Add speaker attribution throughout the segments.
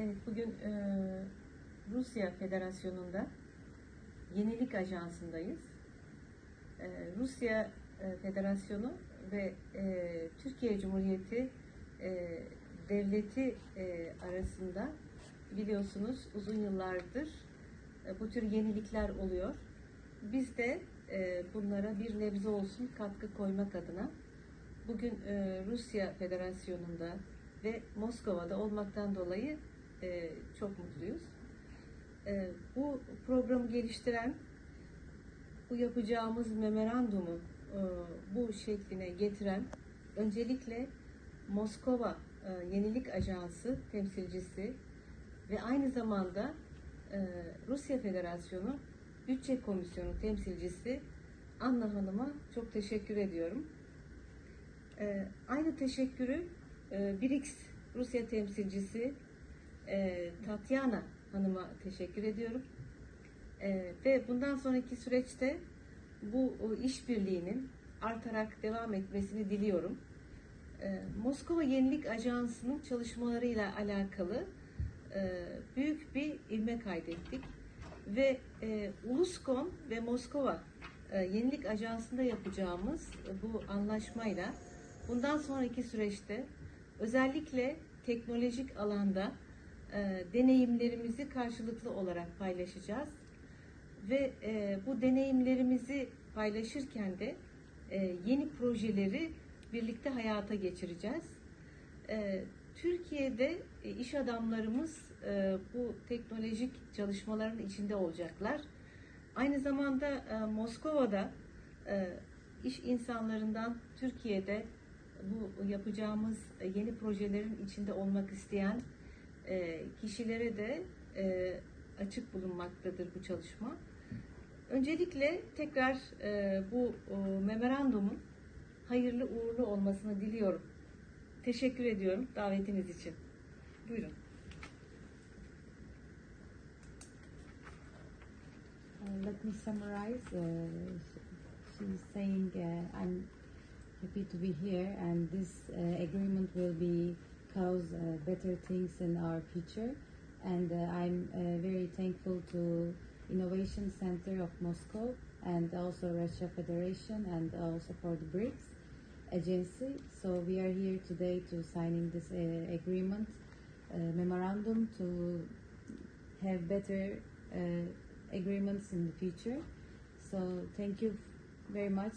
Speaker 1: Evet, bugün e, Rusya Federasyonu'nda Yenilik Ajansı'ndayız. E, Rusya e, Federasyonu ve e, Türkiye Cumhuriyeti e, Devleti e, arasında biliyorsunuz uzun yıllardır e, bu tür yenilikler oluyor. Biz de e, bunlara bir nebze olsun katkı koymak adına bugün e, Rusya Federasyonu'nda ve Moskova'da olmaktan dolayı e, çok mutluyuz. E, bu programı geliştiren, bu yapacağımız memorandumu e, bu şekline getiren öncelikle Moskova e, Yenilik Ajansı temsilcisi ve aynı zamanda e, Rusya Federasyonu Bütçe Komisyonu temsilcisi Anna Hanım'a çok teşekkür ediyorum. E, aynı teşekkürü e, BRICS Rusya temsilcisi e, Tatyana Hanım'a teşekkür ediyorum. E, ve bundan sonraki süreçte bu işbirliğinin artarak devam etmesini diliyorum. E, Moskova Yenilik Ajansı'nın çalışmalarıyla alakalı e, büyük bir ilme kaydettik ve e, Uluskom ve Moskova e, Yenilik Ajansı'nda yapacağımız bu anlaşmayla bundan sonraki süreçte özellikle teknolojik alanda e, deneyimlerimizi karşılıklı olarak paylaşacağız ve e, bu deneyimlerimizi paylaşırken de e, yeni projeleri birlikte hayata geçireceğiz. E, Türkiye'de e, iş adamlarımız e, bu teknolojik çalışmaların içinde olacaklar. Aynı zamanda e, Moskova'da e, iş insanlarından Türkiye'de bu yapacağımız e, yeni projelerin içinde olmak isteyen e, kişilere de e, açık bulunmaktadır bu çalışma. Öncelikle tekrar e, bu o, memorandumun hayırlı uğurlu olmasını diliyorum. Teşekkür ediyorum davetiniz için. Buyurun.
Speaker 2: Uh, let me summarize. Uh, sh- she's saying, uh, I'm happy to be here, and this uh, agreement will be cause uh, better things in our future. And uh, I'm uh, very thankful to Innovation Center of Moscow and also Russia Federation and also for the BRICS agency. So we are here today to signing this uh, agreement uh, memorandum to have better uh, agreements in the future. So thank you very much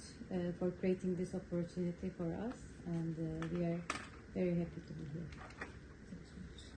Speaker 2: for creating this opportunity for us, and we are very happy to be here.